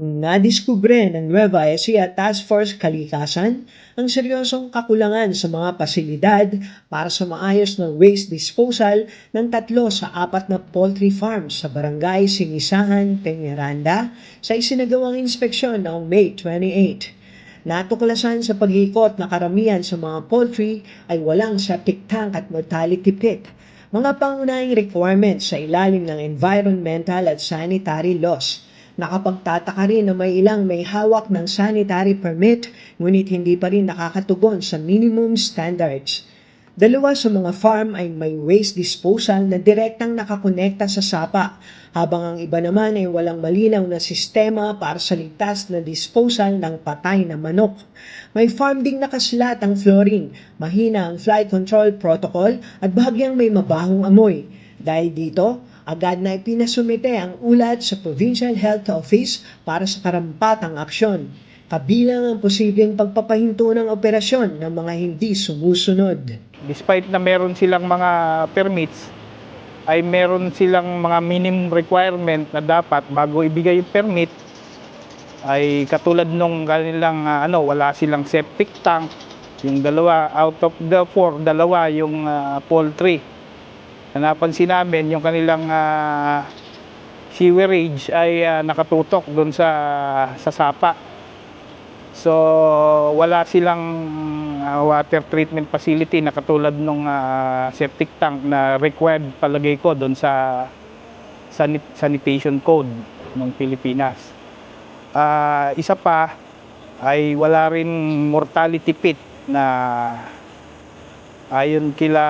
Nadiskubre ng Nueva Ecija Task Force Kalikasan ang seryosong kakulangan sa mga pasilidad para sa maayos na waste disposal ng tatlo sa apat na poultry farms sa barangay Sinisahan, Peñaranda sa isinagawang inspeksyon noong May 28. Natuklasan sa pag-ikot na karamihan sa mga poultry ay walang septic tank at mortality pit, mga pangunahing requirements sa ilalim ng environmental at sanitary laws. Nakapagtataka rin na may ilang may hawak ng sanitary permit ngunit hindi pa rin nakakatugon sa minimum standards. Dalawa sa mga farm ay may waste disposal na direktang nakakonekta sa sapa, habang ang iba naman ay walang malinaw na sistema para sa ligtas na disposal ng patay na manok. May farm ding nakaslat ang flooring, mahina ang flight control protocol at bahagyang may mabahong amoy. Dahil dito, agad na ipinasumite ang ulat sa Provincial Health Office para sa karampatang aksyon. Kabilang ang posibleng pagpapahinto ng operasyon ng mga hindi sumusunod. despite na meron silang mga permits, ay meron silang mga minimum requirement na dapat bago ibigay yung permit, ay katulad nung kanilang ah, ano, wala silang septic tank, yung dalawa out of the four, dalawa yung ah, poultry. Na napansin namin yung kanilang ah, sewerage ay ah, nakatutok doon sa sa sapa. So, wala silang uh, water treatment facility na katulad ng septic tank na required palagay ko doon sa sanit- sanitation code ng Pilipinas. Ah, isa pa ay wala rin mortality pit na ayon kila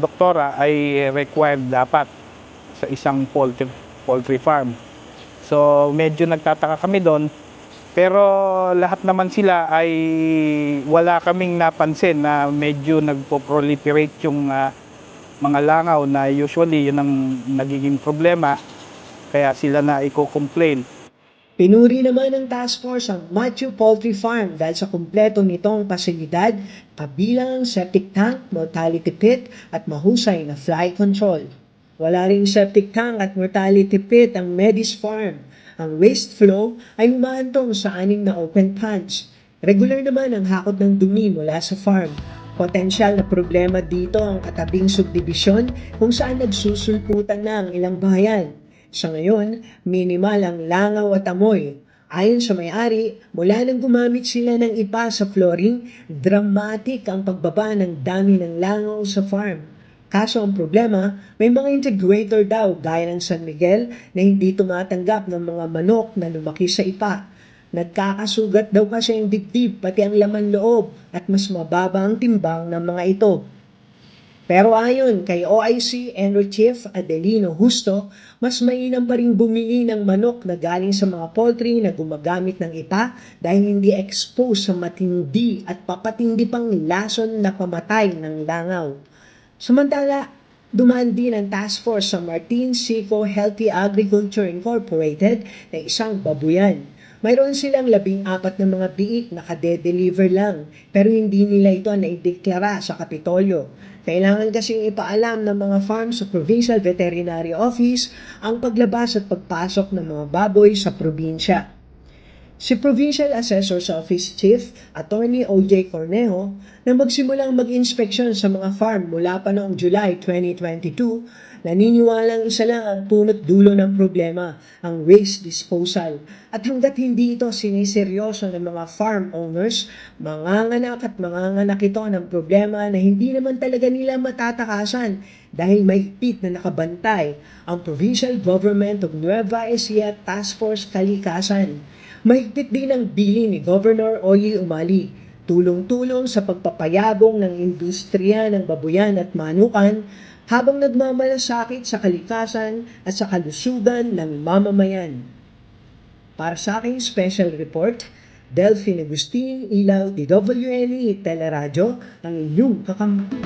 doktora ay required dapat sa isang poultry, poultry farm. So medyo nagtataka kami doon pero lahat naman sila ay wala kaming napansin na medyo nagpo-proliferate yung ah, mga langaw na usually yun ang nagiging problema kaya sila na i-complain. Pinuri naman ng task force ang Matthew Poultry Farm dahil sa kumpleto nitong pasilidad, kabilang ang septic tank, mortality pit at mahusay na fly control. Wala ring septic tank at mortality pit ang Medis Farm. Ang waste flow ay humahantong sa anim na open pans. Regular naman ang hakot ng dumi mula sa farm. Potensyal na problema dito ang katabing subdivision kung saan nagsusulputan na ang ilang bayan. Sa ngayon, minimal ang langaw at amoy. Ayon sa may-ari, mula nang gumamit sila ng ipa sa flooring, dramatic ang pagbaba ng dami ng langaw sa farm. Kaso ang problema, may mga integrator daw gaya ng San Miguel na hindi tumatanggap ng mga manok na lumaki sa ipa. Nagkakasugat daw kasi ang dibdib pati ang laman loob at mas mababa ang timbang ng mga ito. Pero ayon kay OIC Enro Chief Adelino Justo, mas mainam pa rin bumili ng manok na galing sa mga poultry na gumagamit ng ipa dahil hindi exposed sa matindi at papatindi pang lason na pamatay ng langaw. Samantala, dumaan din ang task force sa Martin Sico Healthy Agriculture Incorporated na isang babuyan. Mayroon silang labing apat na mga biik na kade-deliver lang pero hindi nila ito naideklara sa Kapitolyo. Kailangan kasing ipaalam ng mga farm sa Provincial Veterinary Office ang paglabas at pagpasok ng mga baboy sa probinsya. Si Provincial Assessor's Office Chief, Attorney O.J. Cornejo, na magsimulang mag-inspeksyon sa mga farm mula pa noong July 2022, naniniwalang isa lang ang punot dulo ng problema, ang waste disposal. At hanggat hindi ito siniseryoso ng mga farm owners, manganganak at manganganak ito ng problema na hindi naman talaga nila matatakasan dahil mahigpit na nakabantay ang Provincial Government of Nueva Ecija Task Force Kalikasan. Mahigpit din ang bili ni Governor Oyi Umali, tulong-tulong sa pagpapayabong ng industriya ng babuyan at manukan habang nagmamalasakit sa kalikasan at sa kalusugan ng mamamayan. Para sa aking special report, Delphine Agustin, Ilaw, DWNE, Teleradyo, ang inyong kakampi.